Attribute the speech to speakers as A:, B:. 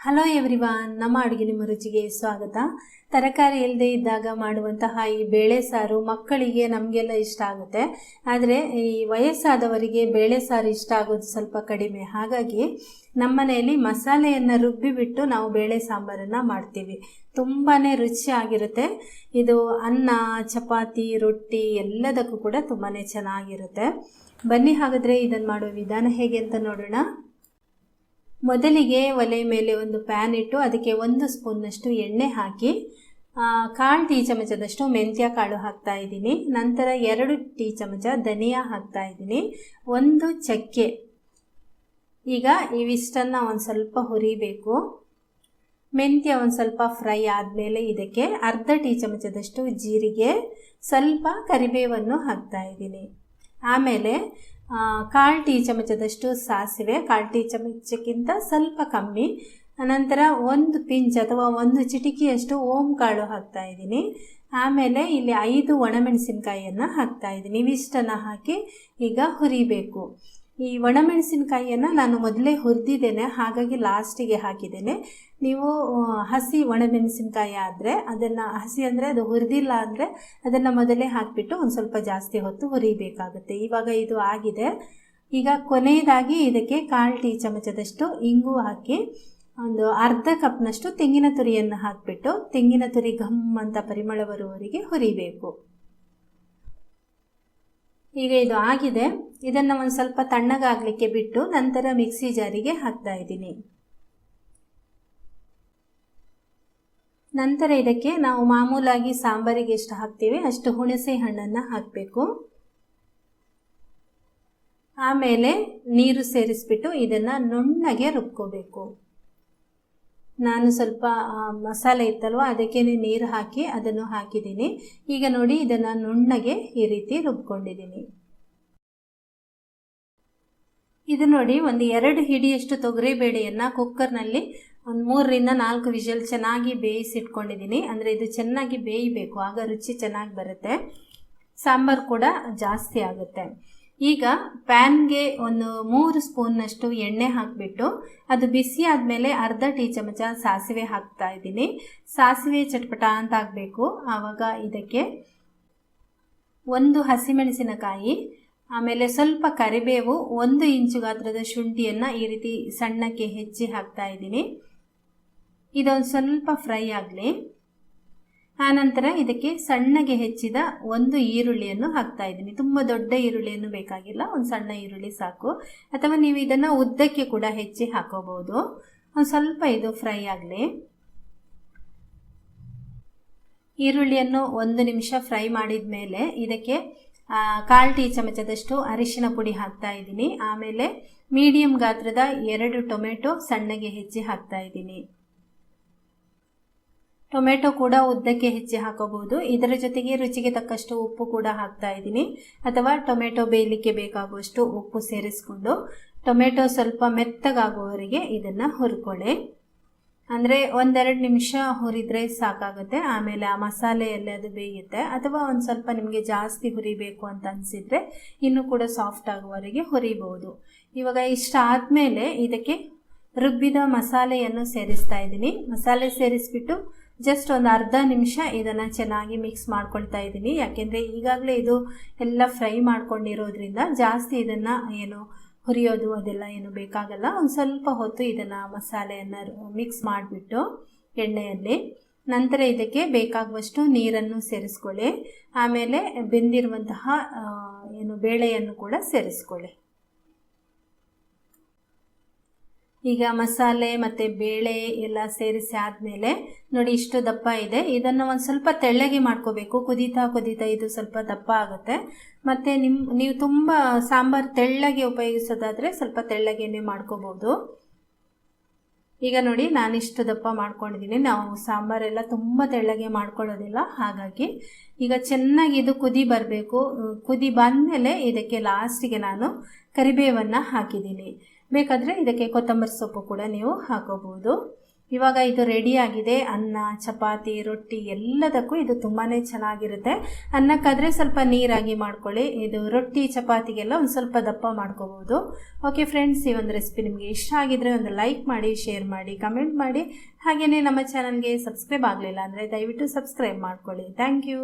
A: Hello everyone ನಮ್ಮ ಅಡುಗೆ ನಿಮ್ಮ ರುಚಿಗೆ ಸ್ವಾಗತ. ತರಕಾರಿ ಇಲ್ಲದೆ ಇದ್ದಾಗ ಮಾಡುವಂತಹ ಈ ಬೇಳೆ ಸಾರು ಮಕ್ಕಳಿಗೆ ನಮಗೆಲ್ಲ ಇಷ್ಟ ಆಗುತ್ತೆ. ಆದರೆ ಈ ವಯಸ್ಸಾದವರಿಗೆ ಬೇಳೆ ಸಾರು ಇಷ್ಟ ಆಗೋದು ಸ್ವಲ್ಪ ಕಡಿಮೆ. ಹಾಗಾಗಿ ನಮ್ಮ ಮನೆಯಲ್ಲಿ ಮಸಾಲೆಯನ್ನು ರುಬ್ಬಿಬಿಟ್ಟು ನಾವು ಬೇಳೆ ಸಾಂಬಾರನ್ನು ಮಾಡ್ತೀವಿ. ತುಂಬಾ ರುಚಿಯಾಗಿರುತ್ತೆ ಇದು ಅನ್ನ, ಚಪಾತಿ, ರೊಟ್ಟಿ ಎಲ್ಲದಕ್ಕೂ ಕೂಡ ತುಂಬಾ ಚೆನ್ನಾಗಿರುತ್ತೆ. ಬನ್ನಿ ಹಾಗಾದರೆ ಇದನ್ನು ಮಾಡುವ ವಿಧಾನ ಹೇಗೆ ಅಂತ ನೋಡೋಣ. ಮೊದಲಿಗೆ ಒಲೆ ಮೇಲೆ ಒಂದು ಪ್ಯಾನ್ ಇಟ್ಟು ಅದಕ್ಕೆ ಒಂದು ಸ್ಪೂನ್ನಷ್ಟು ಎಣ್ಣೆ ಹಾಕಿ ಕಾಲು ಟೀ ಚಮಚದಷ್ಟು ಮೆಂತ್ಯ ಕಾಳು ಹಾಕ್ತಾ ಇದ್ದೀನಿ. ನಂತರ ಎರಡು ಟೀ ಚಮಚ ಧನಿಯಾ ಹಾಕ್ತಾ ಇದ್ದೀನಿ. ಒಂದು ಚಕ್ಕೆ. ಈಗ ಇವಿಷ್ಟನ್ನು ಒಂದು ಸ್ವಲ್ಪ ಹುರಿಬೇಕು. ಮೆಂತ್ಯ ಒಂದು ಸ್ವಲ್ಪ ಫ್ರೈ ಆದಮೇಲೆ ಇದಕ್ಕೆ ಅರ್ಧ ಟೀ ಚಮಚದಷ್ಟು ಜೀರಿಗೆ, ಸ್ವಲ್ಪ ಕರಿಬೇವನ್ನು ಹಾಕ್ತಾ ಇದ್ದೀನಿ. ಆಮೇಲೆ ಕಾಲು ಟೀ ಚಮಚದಷ್ಟು ಸಾಸಿವೆ, ಕಾಲು ಟೀ ಚಮಚಕ್ಕಿಂತ ಸ್ವಲ್ಪ ಕಮ್ಮಿ. ನಂತರ ಒಂದು ಪಿಂಚ್ ಅಥವಾ ಒಂದು ಚಿಟಿಕಿಯಷ್ಟು ಓಂ ಕಾಳು ಹಾಕ್ತಾ ಇದ್ದೀನಿ. ಆಮೇಲೆ ಇಲ್ಲಿ ಐದು ಒಣಮೆಣಸಿನ್ಕಾಯಿಯನ್ನು ಹಾಕ್ತಾ ಇದ್ದೀನಿ. ಇವಿಷ್ಟನ್ನು ಹಾಕಿ ಈಗ ಹುರಿಬೇಕು. ಈ ಒಣಮೆಣಸಿನಕಾಯಿಯನ್ನು ನಾನು ಮೊದಲೇ ಹುರಿದಿದ್ದೇನೆ, ಹಾಗಾಗಿ ಲಾಸ್ಟಿಗೆ ಹಾಕಿದ್ದೇನೆ. ನೀವು ಹಸಿ ಒಣಮೆಣಸಿನಕಾಯಿ ಆದರೆ ಅದನ್ನು, ಹಸಿ ಅಂದರೆ ಅದು ಹುರಿದಿಲ್ಲ ಅಂದರೆ ಅದನ್ನು ಮೊದಲೇ ಹಾಕಿಬಿಟ್ಟು ಒಂದು ಸ್ವಲ್ಪ ಜಾಸ್ತಿ ಹೊತ್ತು ಹುರಿಬೇಕಾಗುತ್ತೆ. ಇವಾಗ ಇದು ಆಗಿದೆ. ಈಗ ಕೊನೆಯದಾಗಿ ಇದಕ್ಕೆ ಕಾಲು ಟೀ ಚಮಚದಷ್ಟು ಇಂಗು ಹಾಕಿ, ಒಂದು ಅರ್ಧ ಕಪ್ನಷ್ಟು ತೆಂಗಿನ ತುರಿಯನ್ನು ಹಾಕಿಬಿಟ್ಟು ತೆಂಗಿನ ತುರಿ ಘಮ್ ಅಂತ ಪರಿಮಳ ಬರುವವರೆಗೆ ಹುರಿಬೇಕು. ಈಗ ಇದು ಆಗಿದೆ. ಇದನ್ನು ಒಂದು ಸ್ವಲ್ಪ ತಣ್ಣಗಾಗಲಿಕ್ಕೆ ಬಿಟ್ಟು ನಂತರ ಮಿಕ್ಸಿ ಜಾರಿಗೆ ಹಾಕ್ತಾ ಇದ್ದೀನಿ. ನಂತರ ಇದಕ್ಕೆ ನಾವು ಮಾಮೂಲಾಗಿ ಸಾಂಬಾರಿಗೆ ಎಷ್ಟು ಹಾಕ್ತೀವಿ ಅಷ್ಟು ಹುಣಸೆ ಹಣ್ಣನ್ನು ಹಾಕಬೇಕು. ಆಮೇಲೆ ನೀರು ಸೇರಿಸ್ಬಿಟ್ಟು ಇದನ್ನು ನುಣ್ಣಗೆ ರುಬ್ಕೋಬೇಕು. ನಾನು ಸ್ವಲ್ಪ ಮಸಾಲೆ ಇತ್ತಲ್ವ ಅದಕ್ಕೆ ನೀರು ಹಾಕಿ ಅದನ್ನು ಹಾಕಿದ್ದೀನಿ. ಈಗ ನೋಡಿ ಇದನ್ನು ನುಣ್ಣಗೆ ಈ ರೀತಿ ರುಬ್ಕೊಂಡಿದ್ದೀನಿ. ಇದು ನೋಡಿ, ಒಂದು ಎರಡು ಹಿಡಿಯಷ್ಟು ತೊಗರಿ ಬೇಳೆಯನ್ನು ಕುಕ್ಕರ್ನಲ್ಲಿ ಒಂದು ಮೂರರಿಂದ ನಾಲ್ಕು ವಿಷಲ್ ಚೆನ್ನಾಗಿ ಬೇಯಿಸಿಟ್ಕೊಂಡಿದ್ದೀನಿ. ಅಂದರೆ ಇದು ಚೆನ್ನಾಗಿ ಬೇಯಬೇಕು, ಆಗ ರುಚಿ ಚೆನ್ನಾಗಿ ಬರುತ್ತೆ. ಸಾಂಬಾರು ಕೂಡ ಜಾಸ್ತಿ ಆಗುತ್ತೆ. ಈಗ ಪ್ಯಾನ್ಗೆ ಒಂದು ಮೂರು ಸ್ಪೂನ್ನಷ್ಟು ಎಣ್ಣೆ ಹಾಕಿಬಿಟ್ಟು, ಅದು ಬಿಸಿ ಆದಮೇಲೆ ಅರ್ಧ ಟೀ ಚಮಚ ಸಾಸಿವೆ ಹಾಕ್ತಾ ಇದ್ದೀನಿ. ಸಾಸಿವೆ ಚಟ್ಪಟ ಅಂತ ಆಗಬೇಕು. ಆವಾಗ ಇದಕ್ಕೆ ಒಂದು ಹಸಿಮೆಣಸಿನಕಾಯಿ ಆಮೇಲೆ ಸ್ವಲ್ಪ ಕರಿಬೇವು ಒಂದು ಇಂಚು ಗಾತ್ರದ ಶುಂಠಿಯನ್ನು ಈ ರೀತಿ ಸಣ್ಣಕ್ಕೆ ಹೆಚ್ಚಿ ಹಾಕ್ತಾ ಇದ್ದೀನಿ. ಇದೊಂದು ಸ್ವಲ್ಪ ಫ್ರೈ ಆಗಲಿ. ಆನಂತರ ಇದಕ್ಕೆ ಸಣ್ಣಗೆ ಹೆಚ್ಚಿದ ಒಂದು ಈರುಳ್ಳಿಯನ್ನು ಹಾಕ್ತಾ ಇದ್ದೀನಿ. ತುಂಬ ದೊಡ್ಡ ಈರುಳ್ಳಿಯನ್ನು ಬೇಕಾಗಿಲ್ಲ, ಒಂದು ಸಣ್ಣ ಈರುಳ್ಳಿ ಸಾಕು. ಅಥವಾ ನೀವು ಇದನ್ನು ಉದ್ದಕ್ಕೆ ಕೂಡ ಹೆಚ್ಚಿ ಹಾಕೋಬಹುದು. ಒಂದು ಸ್ವಲ್ಪ ಇದು ಫ್ರೈ ಆಗಲಿ. ಈರುಳ್ಳಿಯನ್ನು ಒಂದು ನಿಮಿಷ ಫ್ರೈ ಮಾಡಿದ ಮೇಲೆ ಇದಕ್ಕೆ ಕಾಲು ಟೀ ಚಮಚದಷ್ಟು ಅರಿಶಿನ ಪುಡಿ ಹಾಕ್ತಾ ಇದ್ದೀನಿ. ಆಮೇಲೆ ಮೀಡಿಯಂ ಗಾತ್ರದ ಎರಡು ಟೊಮೆಟೊ ಸಣ್ಣಗೆ ಹೆಚ್ಚಿ ಹಾಕ್ತಾ ಇದ್ದೀನಿ. ಟೊಮೆಟೊ ಕೂಡ ಉದ್ದಕ್ಕೆ ಹೆಚ್ಚಿ ಹಾಕೋಬಹುದು. ಇದರ ಜೊತೆಗೆ ರುಚಿಗೆ ತಕ್ಕಷ್ಟು ಉಪ್ಪು ಕೂಡ ಹಾಕ್ತಾ ಇದ್ದೀನಿ. ಅಥವಾ ಟೊಮೆಟೊ ಬೇಯಲಿಕ್ಕೆ ಬೇಕಾಗುವಷ್ಟು ಉಪ್ಪು ಸೇರಿಸ್ಕೊಂಡು ಟೊಮೆಟೊ ಸ್ವಲ್ಪ ಮೆತ್ತಗಾಗುವವರೆಗೆ ಇದನ್ನು ಹುರ್ಕೊಳ್ಳಿ. ಅಂದರೆ ಒಂದೆರಡು ನಿಮಿಷ ಹುರಿದ್ರೆ ಸಾಕಾಗುತ್ತೆ. ಆಮೇಲೆ ಆ ಮಸಾಲೆಯಲ್ಲಿ ಅದು ಬೇಯುತ್ತೆ. ಅಥವಾ ಒಂದು ಸ್ವಲ್ಪ ನಿಮಗೆ ಜಾಸ್ತಿ ಹುರಿಬೇಕು ಅಂತ ಅನಿಸಿದರೆ ಇನ್ನೂ ಕೂಡ ಸಾಫ್ಟ್ ಆಗುವವರೆಗೆ ಹುರಿಬೋದು ಇವಾಗ ಇಷ್ಟ ಆದಮೇಲೆ ಇದಕ್ಕೆ ರುಬ್ಬಿದ ಮಸಾಲೆಯನ್ನು ಸೇರಿಸ್ತಾ ಇದ್ದೀನಿ. ಮಸಾಲೆ ಸೇರಿಸ್ಬಿಟ್ಟು ಜಸ್ಟ್ ಒಂದು ಅರ್ಧ ನಿಮಿಷ ಇದನ್ನು ಚೆನ್ನಾಗಿ ಮಿಕ್ಸ್ ಮಾಡ್ಕೊಳ್ತಾ ಇದ್ದೀನಿ. ಯಾಕೆಂದರೆ ಈಗಾಗಲೇ ಇದು ಎಲ್ಲ ಫ್ರೈ ಮಾಡ್ಕೊಂಡಿರೋದ್ರಿಂದ ಜಾಸ್ತಿ ಇದನ್ನು ಏನು ಹುರಿಯೋದು ಅದೆಲ್ಲ ಏನು ಬೇಕಾಗಲ್ಲ. ಒಂದು ಸ್ವಲ್ಪ ಹೊತ್ತು ಇದನ್ನು ಮಸಾಲೆಯನ್ನು ಮಿಕ್ಸ್ ಮಾಡಿಬಿಟ್ಟು ಎಣ್ಣೆಯಲ್ಲಿ. ನಂತರ ಇದಕ್ಕೆ ಬೇಕಾಗುವಷ್ಟು ನೀರನ್ನು ಸೇರಿಸ್ಕೊಳ್ಳಿ. ಆಮೇಲೆ ಬೆಂದಿರುವಂತಹ ಏನು ಬೇಳೆಯನ್ನು ಕೂಡ ಸೇರಿಸ್ಕೊಳ್ಳಿ. ಈಗ ಮಸಾಲೆ ಮತ್ತು ಬೇಳೆ ಎಲ್ಲ ಸೇರಿಸಿ ಆದಮೇಲೆ ನೋಡಿ ಇಷ್ಟು ದಪ್ಪ ಇದೆ. ಇದನ್ನು ಒಂದು ಸ್ವಲ್ಪ ತೆಳ್ಳಗೆ ಮಾಡ್ಕೋಬೇಕು. ಕುದೀತಾ ಕುದೀತಾ ಇದು ಸ್ವಲ್ಪ ದಪ್ಪ ಆಗುತ್ತೆ. ಮತ್ತು ನಿಮ್ಮ ನೀವು ತುಂಬ ಸಾಂಬಾರು ತೆಳ್ಳಗೆ ಉಪಯೋಗಿಸೋದಾದರೆ ಸ್ವಲ್ಪ ತೆಳ್ಳಗೆನೇ ಮಾಡ್ಕೋಬೋದು ಈಗ ನೋಡಿ ನಾನಿಷ್ಟು ದಪ್ಪ ಮಾಡ್ಕೊಂಡಿದ್ದೀನಿ ನಾವು ಸಾಂಬಾರೆಲ್ಲ ತುಂಬ ತೆಳ್ಳಗೆ ಮಾಡ್ಕೊಳ್ಳೋದಿಲ್ಲ. ಹಾಗಾಗಿ ಈಗ ಚೆನ್ನಾಗಿ ಇದು ಕುದಿ ಬರಬೇಕು. ಕುದಿ ಬಂದಮೇಲೆ ಇದಕ್ಕೆ ಲಾಸ್ಟಿಗೆ ನಾನು ಕರಿಬೇವನ್ನು ಹಾಕಿದ್ದೀನಿ. ಬೇಕಾದರೆ ಇದಕ್ಕೆ ಕೊತ್ತಂಬರಿ ಸೊಪ್ಪು ಕೂಡ ನೀವು ಹಾಕೋಬಹುದು. ಇವಾಗ ಇದು ರೆಡಿಯಾಗಿದೆ ಅನ್ನ, ಚಪಾತಿ, ರೊಟ್ಟಿ ಎಲ್ಲದಕ್ಕೂ ಇದು ತುಂಬಾ ಚೆನ್ನಾಗಿರುತ್ತೆ. ಅನ್ನಕ್ಕಾದರೆ ಸ್ವಲ್ಪ ನೀರಾಗಿ ಮಾಡ್ಕೊಳ್ಳಿ. ಇದು ರೊಟ್ಟಿ, ಚಪಾತಿಗೆಲ್ಲ ಒಂದು ಸ್ವಲ್ಪ ದಪ್ಪ ಮಾಡ್ಕೋಬೋದು ಓಕೆ ಫ್ರೆಂಡ್ಸ್ ಈ ಒಂದು ರೆಸಿಪಿ ನಿಮಗೆ ಇಷ್ಟ ಆಗಿದರೆ ಒಂದು ಲೈಕ್ ಮಾಡಿ ಶೇರ್ ಮಾಡಿ ಕಮೆಂಟ್ ಮಾಡಿ. ಹಾಗೆಯೇ ನಮ್ಮ ಚಾನಲ್ಗೆ ಸಬ್ಸ್ಕ್ರೈಬ್ ಆಗಲಿಲ್ಲ ಅಂದರೆ ದಯವಿಟ್ಟು ಸಬ್ಸ್ಕ್ರೈಬ್ ಮಾಡ್ಕೊಳ್ಳಿ. Thank you